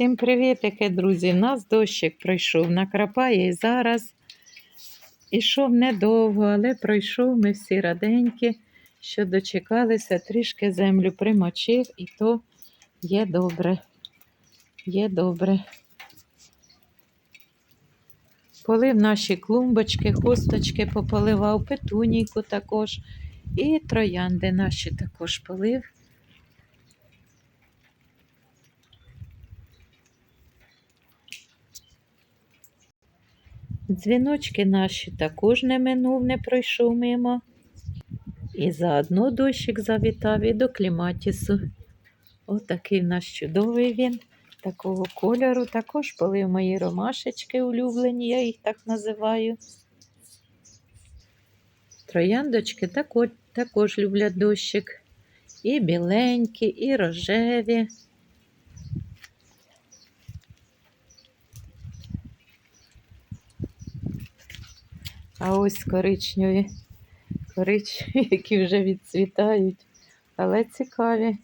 Всім привітики, друзі! У нас дощик пройшов, накрапає і зараз. Ішов недовго, але пройшов ми всі раденькі, що дочекалися, трішки землю примочив, і то є добре. Є добре. Полив наші клумбочки, хусточки пополивав, петунійку також. І троянди наші також полив. Дзвіночки наші також не минув, не пройшов мимо. І заодно дощик завітав і до кліматісу. Отакий в нас чудовий він, такого кольору. Також полив мої ромашечки улюблені, я їх так називаю. Трояндочки також, також люблять дощик. І біленькі, і рожеві. А ось коричневі, коричневі, які вже відцвітають, але цікаві.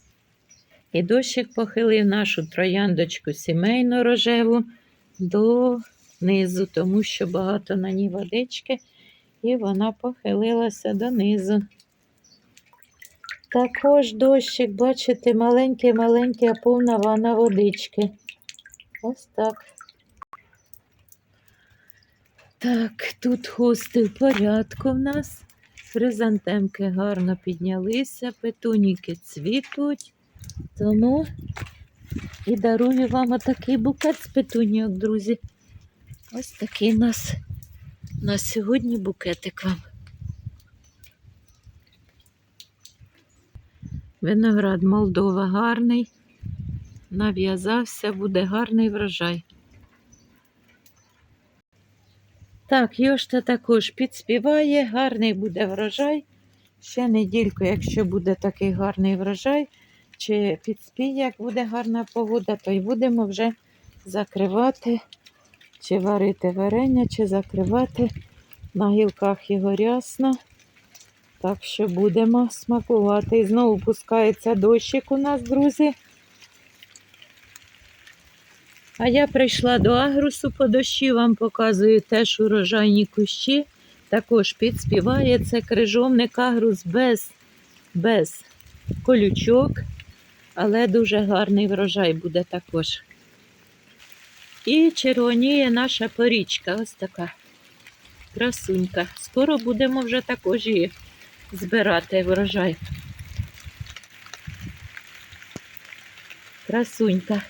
І дощик похилив нашу трояндочку сімейну рожеву донизу, тому що багато на ній водички, і вона похилилася донизу. Також дощик, бачите, маленький-маленький, а повна ванна водички. Ось так. Так, тут хости в порядку в нас. Хризантемки гарно піднялися, петуніки цвітуть. Тому і дарую вам отакий букет з петуньок, друзі. Ось такий у нас на сьогодні букетик вам. Виноград Молдова гарний. Нав'язався, буде гарний врожай. Так, Йошта також підспіває, гарний буде врожай. Ще недільку, якщо буде такий гарний врожай, чи підспіє, як буде гарна погода, то й будемо вже закривати, чи варити варення, чи закривати. На гілках його рясно. Так що будемо смакувати. І знову пускається дощик у нас, друзі. А я прийшла до агрусу по дощі, вам показую теж урожайні кущі. Також підспіває це крижовник агрус без, без колючок, але дуже гарний врожай буде також. І червоніє наша порічка, ось така красунька. Скоро будемо вже також її збирати врожай. Красунька.